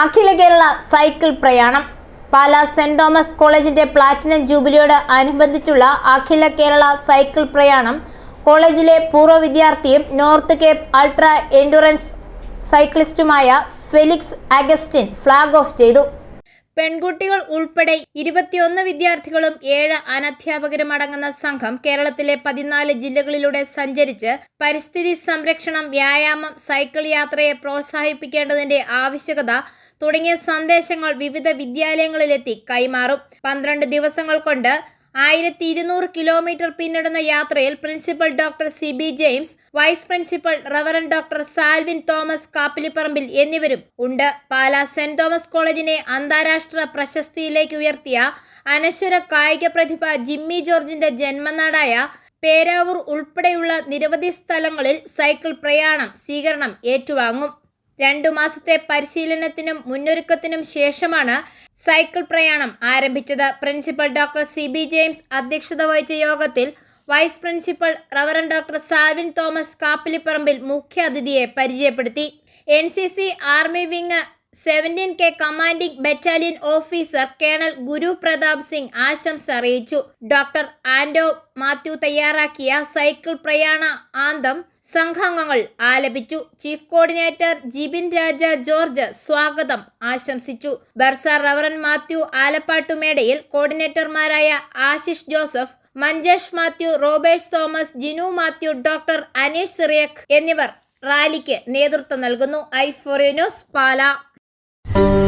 അഖില Kerala cycle പ്രയാണം. Pala saint Thomas കോളേജിന്റെ platinum ജൂബിലിയോട് അനുബന്ധിച്ചുള്ള അഖില കേരള സൈക്കിൾ പ്രയാണം. കോളേജിലെ പൂർവ വിദ്യാർത്ഥിയും നോർത്ത് കേപ്പ് അൾട്രാ എൻഡുറൻസ് സൈക്ലിസ്റ്റുമായ ഫെലിക്സ് അഗസ്റ്റിൻ ഫ്ലാഗ് ഓഫ് ചെയ്തു. പെൺകുട്ടികൾ ഉൾപ്പെടെ ഇരുപത്തിയൊന്ന് വിദ്യാർത്ഥികളും ഏഴ് അനധ്യാപകരും അടങ്ങുന്ന സംഘം കേരളത്തിലെ പതിനാല് ജില്ലകളിലൂടെ സഞ്ചരിച്ച് പരിസ്ഥിതി സംരക്ഷണം വ്യായാമം സൈക്കിൾ യാത്രയെ പ്രോത്സാഹിപ്പിക്കേണ്ടതിന്റെ ആവശ്യകത തുടങ്ങിയ സന്ദേശങ്ങൾ വിവിധ വിദ്യാലയങ്ങളിലെത്തി കൈമാറും. പന്ത്രണ്ട് ദിവസങ്ങൾ കൊണ്ട് ആയിരത്തി ഇരുന്നൂറ് കിലോമീറ്റർ പിന്നിടുന്ന യാത്രയിൽ principal doctor C B James vice principal reverend doctor Salvin Thomas Kappilipparambil എന്നിവരും ഉണ്ട്. പാലാ സെന്റ് തോമസ് കോളേജിനെ അന്താരാഷ്ട്ര പ്രശസ്തിയിലേക്ക് ഉയർത്തിയ അനശ്വര കായിക പ്രതിഭ ജിമ്മി ജോർജിന്റെ ജന്മനാടായ പേരാവൂർ ഉൾപ്പെടെയുള്ള നിരവധി സ്ഥലങ്ങളിൽ സൈക്കിൾ പ്രയാണം സ്വീകരണം ഏറ്റുവാങ്ങും. രണ്ടു മാസത്തെ പരിശീലനത്തിനും മുന്നൊരുക്കത്തിനും ശേഷമാണ് സൈക്കിൾ പ്രയാണം ആരംഭിച്ചത്. Principal doctor C B James അധ്യക്ഷത വഹിച്ച യോഗത്തിൽ vice principal reverend doctor Salvin Thomas Kappilipparambil മുഖ്യാതിഥിയെ പരിചയപ്പെടുത്തി. N C C army wing seventeen K commanding battalion officer colonel Guru Pratap Singh ആശംസ അറിയിച്ചു. ഡോക്ടർ ആൻഡോ മാത്യു തയ്യാറാക്കിയ സൈക്കിൾ പ്രയാണ ആന്തം സംഘാംഗങ്ങൾ ആലപിച്ചു. Chief coordinator Jibin Raja George സ്വാഗതം ആശംസിച്ചു. Bursar reverend Mathew Alappattumedayil കോർഡിനേറ്റർമാരായ Ashish Joseph Manjesh Mathew Robesh Thomas Jinu Mathew doctor Aneesh Cyriac എന്നിവർ റാലിക്ക് നേതൃത്വം നൽകുന്നു. I four news Pala